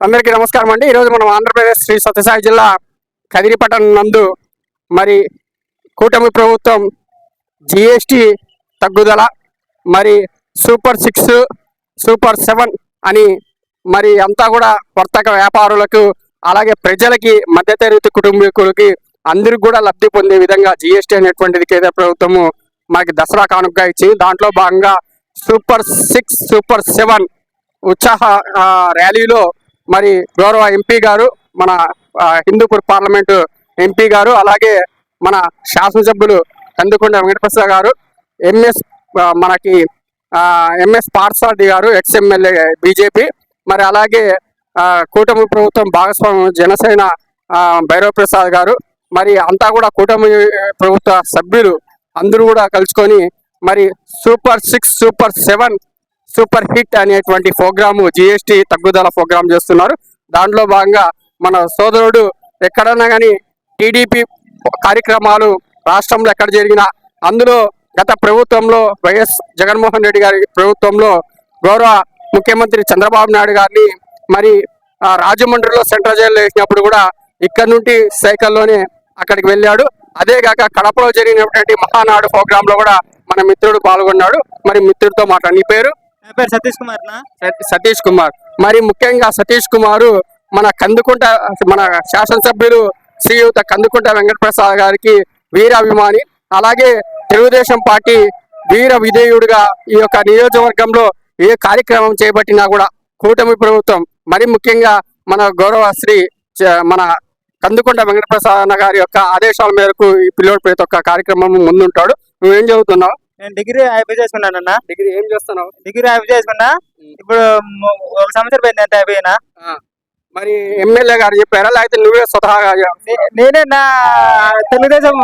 అందరికీ నమస్కారం అండి. ఈరోజు మనం ఆంధ్రప్రదేశ్ శ్రీ సత్యసాయి జిల్లా కదిరిపట్టణం నందు మరి కూటమి ప్రభుత్వం జిఎస్టి తగ్గుదల మరి సూపర్ సిక్స్ సూపర్ సెవెన్ అని మరి అంతా కూడా వర్తక వ్యాపారులకు అలాగే ప్రజలకి మధ్యతరగతి కుటుంబీకులకి అందరికి కూడా లబ్ధి పొందే విధంగా జిఎస్టి అనేటువంటిది కేంద్ర ప్రభుత్వము మనకి దసరా కానుకగా ఇచ్చింది దాంట్లో భాగంగా సూపర్ సిక్స్ సూపర్ సెవెన్ ఉత్సాహ ర్యాలీలో మరి గౌరవ ఎంపీ గారు మన హిందూపూర్ పార్లమెంటు ఎంపీ గారు అలాగే మన శాసనసభ్యులు కందుకొండ వెంకటప్రసాద్ గారు ఎంఎస్ మనకి ఎంఎస్ పార్సారథి గారు ఎక్స్ఎమ్మెల్యే బీజేపీ మరి అలాగే కూటమి ప్రభుత్వం భాగస్వామ్యం జనసేన ఆ, భైరవ్ ప్రసాద్ గారు మరి అంతా కూడా కూటమి ప్రభుత్వ సభ్యులు అందరూ కూడా కలుసుకొని మరి super six super seven super hit అనేటువంటి ప్రోగ్రాము జిఎస్టి తగ్గుదల ప్రోగ్రాం చేస్తున్నారు. దాంట్లో భాగంగా మన సోదరుడు ఎక్కడన్నా కానీ టీడీపీ కార్యక్రమాలు రాష్ట్రంలో ఎక్కడ జరిగినా అందులో గత ప్రభుత్వంలో వైఎస్ జగన్మోహన్ రెడ్డి గారి ప్రభుత్వంలో గౌరవ ముఖ్యమంత్రి చంద్రబాబు నాయుడు గారిని మరి రాజమండ్రిలో సెంట్రల్ జైల్లో వేసినప్పుడు కూడా ఇక్కడ నుండి సైకిల్లోనే అక్కడికి వెళ్ళాడు. అదేగాక కడపలో జరిగినటువంటి మహానాడు ప్రోగ్రాంలో కూడా మన మిత్రుడు పాల్గొన్నాడు. మరి మిత్రుడితో మాట్లాడి. నీ పేరు? పేరు సతీష్ కుమార్ సతీష్ కుమార్. మరి ముఖ్యంగా సతీష్ కుమారు మన కందుకుంట మన శాసనసభ్యులు శ్రీయుత కందుకుంట వెంకటప్రసాద్ గారికి వీరాభిమాని అలాగే తెలుగుదేశం పార్టీ వీర విధేయుడిగా ఈ యొక్క నియోజకవర్గంలో ఏ కార్యక్రమం చేపట్టినా కూడా కూటమి ప్రభుత్వం మరి ముఖ్యంగా మన గౌరవ శ్రీ మన కందుకుంట వెంకటప్రసాద్ గారి యొక్క ఆదేశాల మేరకు ఈ పిల్లోడు ప్రతి ఒక్క కార్యక్రమం ముందుంటాడు. నువ్వేం చదువుతున్నావు? నేను డిగ్రీ అయిపోయి చేసుకున్నానన్న డిగ్రీ ఏం చేస్తున్నావు? డిగ్రీ అయిపోయి చేసుకున్నా. ఇప్పుడు ఒక సంవత్సరం పోయింది అంతే అయిపోయినా మరి ఎమ్మెల్యే గారు చెప్పారా? లేకపోతే నువ్వే స్వతహాగా నేనే నా తెలుగుదేశం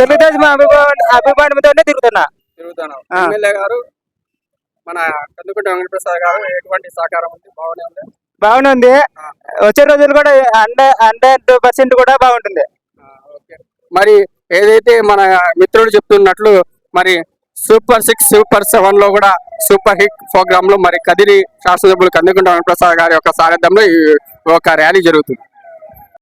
తెలుగుదేశం అభిమాన అభిమానంతోనే తిరుగుతున్నా. తిరుగుతాను. ఎమ్మెల్యే గారు మన కందుకుంట వెంకటప్రసాద్ గారు ఎటువంటి సహకారం ఉంది? బాగానే ఉంది? బాగానే ఉంది. వచ్చే రోజులు కూడా హండ్రెడ్ హండ్రెడ్ పర్సెంట్ కూడా బాగుంటుంది. మరి ఏదైతే మన మిత్రుడు చెప్తున్నట్లు మరి సూపర్ సిక్స్ సూపర్ సెవెన్లో కూడా సూపర్ హిట్ ప్రోగ్రామ్లో మరి కదిరి శాసనసభ్యులు కందుకుంట వెంకటప్రసాద్ గారి యొక్క సారథ్యంలో ఈ ఒక ర్యాలీ జరుగుతుంది.